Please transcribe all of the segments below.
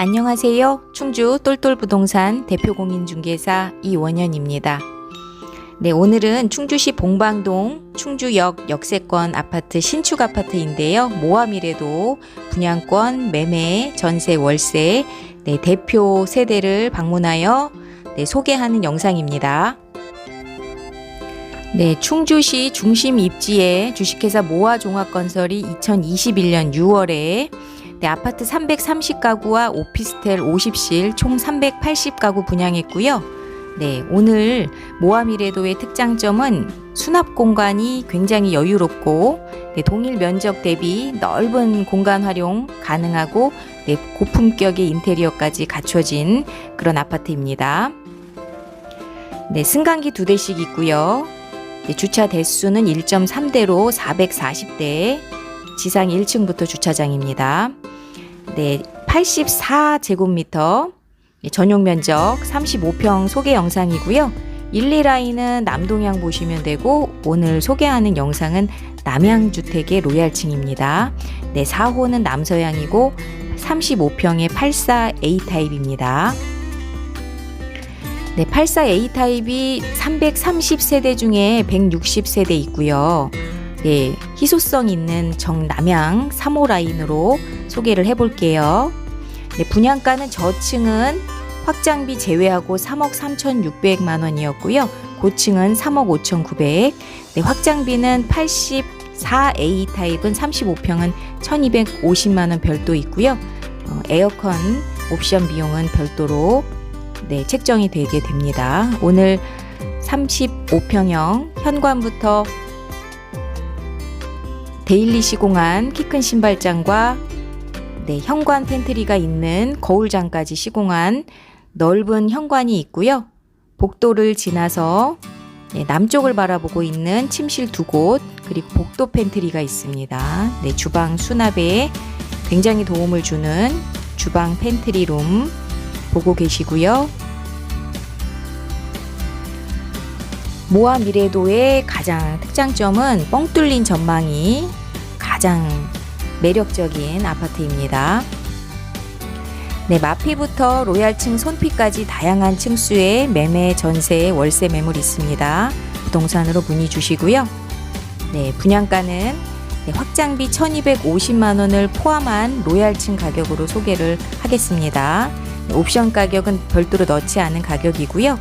안녕하세요. 충주 똘똘부동산 대표 공인중개사 이원현입니다. 네, 오늘은 충주시 봉방동 충주역 역세권 아파트 신축 아파트인데요. 모함이래도 분양권, 매매, 전세, 월세 네, 대표 세대를 방문하여 네, 소개하는 영상입니다. 네, 충주시 중심 입지에 주식회사 모아종합건설이 2021년 6월에 네, 아파트 330가구와 오피스텔 50실 총 380가구 분양했고요. 네, 오늘 모아미래도의 특장점은 수납 공간이 굉장히 여유롭고 네, 동일 면적 대비 넓은 공간 활용 가능하고 네, 고품격의 인테리어까지 갖춰진 그런 아파트입니다. 네, 승강기 두 대씩 있고요. 네, 주차 대수는 1.3대로 440대, 지상 1층부터 주차장입니다. 네, 84제곱미터, 전용 면적 35평 소개 영상이고요. 1, 2라인은 남동향 보시면 되고 오늘 소개하는 영상은 남향주택의 로얄층입니다. 네, 4호는 남서향이고 35평의 84A 타입입니다. 네, 84A 타입이 330세대 중에 160세대 있고요. 네, 희소성 있는 정남향 3호 라인으로 소개를 해볼게요. 네, 분양가는 저층은 확장비 제외하고 3억 3,600만 원이었고요. 고층은 3억 5,900. 네, 확장비는 84A 타입은 35평은 1,250만 원 별도 있고요. 어, 에어컨 옵션 비용은 별도로 네, 책정이 되게 됩니다. 오늘 35평형 현관부터 데일리 시공한 키 큰 신발장과 네, 현관 팬트리가 있는 거울장까지 시공한 넓은 현관이 있고요. 복도를 지나서 네, 남쪽을 바라보고 있는 침실 두 곳, 그리고 복도 팬트리가 있습니다. 네, 주방 수납에 굉장히 도움을 주는 주방 팬트리 룸 보고 계시고요. 모아 미래도의 가장 특장점은 뻥 뚫린 전망이 가장 매력적인 아파트입니다. 네, 마피부터 로얄층 손피까지 다양한 층수의 매매, 전세, 월세 매물 있습니다. 부동산으로 문의 주시고요. 네, 분양가는 네, 확장비 1250만 원을 포함한 로얄층 가격으로 소개를 하겠습니다. 네, 옵션 가격은 별도로 넣지 않은 가격이고요.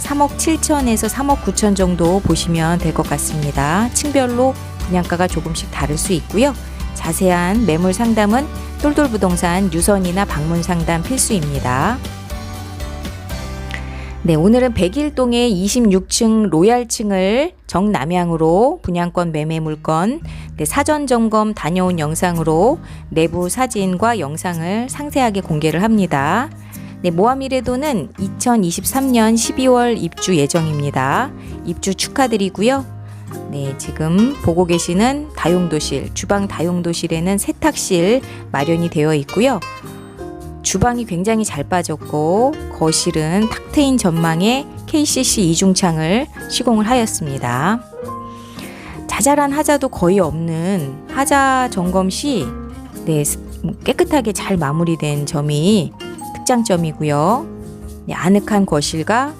3억 7천에서 3억 9천 정도 보시면 될 것 같습니다. 층별로 분양가가 조금씩 다를 수 있고요. 자세한 매물 상담은 똘똘부동산 유선이나 방문 상담 필수입니다. 네, 오늘은 백일동의 26층 로얄층을 정남향으로 분양권 매매 물건 네, 사전 점검 다녀온 영상으로 내부 사진과 영상을 상세하게 공개를 합니다. 네, 모아미래도는 2023년 12월 입주 예정입니다. 입주 축하드리고요. 네, 지금 보고 계시는 다용도실, 주방 다용도실에는 세탁실 마련이 되어 있고요. 주방이 굉장히 잘 빠졌고 거실은 탁 트인 전망에 KCC 이중창을 시공을 하였습니다. 자잘한 하자도 거의 없는 하자 점검 시 네, 깨끗하게 잘 마무리된 점이 특장점이고요. 네, 아늑한 거실과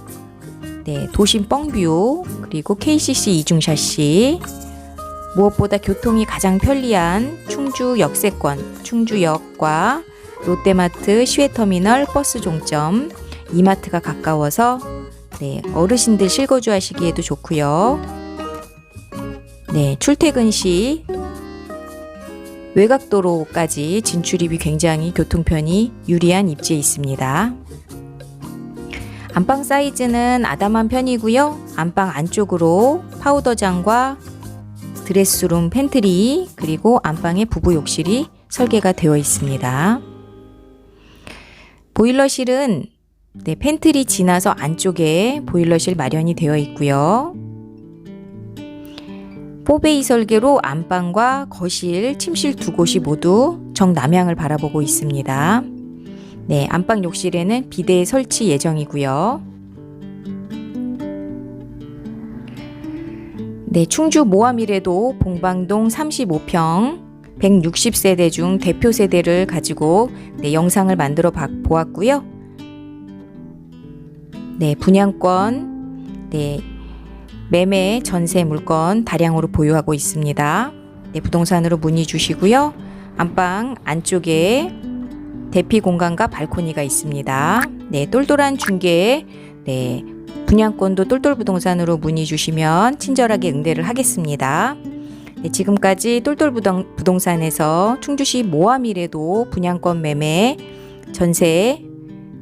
네, 도심 뻥뷰 그리고 KCC 이중 샤시 무엇보다 교통이 가장 편리한 충주 역세권 충주역과 롯데마트 시외터미널 버스 종점 이마트가 가까워서 네, 어르신들 실거주 하시기에도 좋고요. 네, 출퇴근 시 외곽도로까지 진출입이 굉장히 교통편이 유리한 입지에 있습니다. 안방 사이즈는 아담한 편이고요. 안방 안쪽으로 파우더장과 드레스룸 팬트리 그리고 안방에 부부 욕실이 설계가 되어 있습니다. 보일러실은 네, 팬트리 지나서 안쪽에 보일러실 마련이 되어 있고요. 포베이 설계로 안방과 거실, 침실 두 곳이 모두 정남향을 바라보고 있습니다. 네, 안방 욕실에는 비대 설치 예정이고요. 네, 충주 모함이래도 봉방동 35평 160세대 중 대표 세대를 가지고 네, 영상을 만들어 봐- 보았고요. 네, 분양권, 네, 매매 전세 물건 다량으로 보유하고 있습니다. 네, 부동산으로 문의 주시고요. 안방 안쪽에 대피 공간과 발코니가 있습니다. 네, 똘똘한 중개, 네, 분양권도 똘똘 부동산으로 문의 주시면 친절하게 응대를 하겠습니다. 네, 지금까지 똘똘 부동, 부동산에서 충주시 모함이래도 분양권 매매, 전세,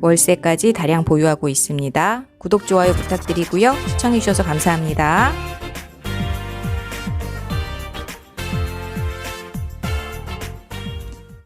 월세까지 다량 보유하고 있습니다. 구독, 좋아요 부탁드리고요. 시청해주셔서 감사합니다.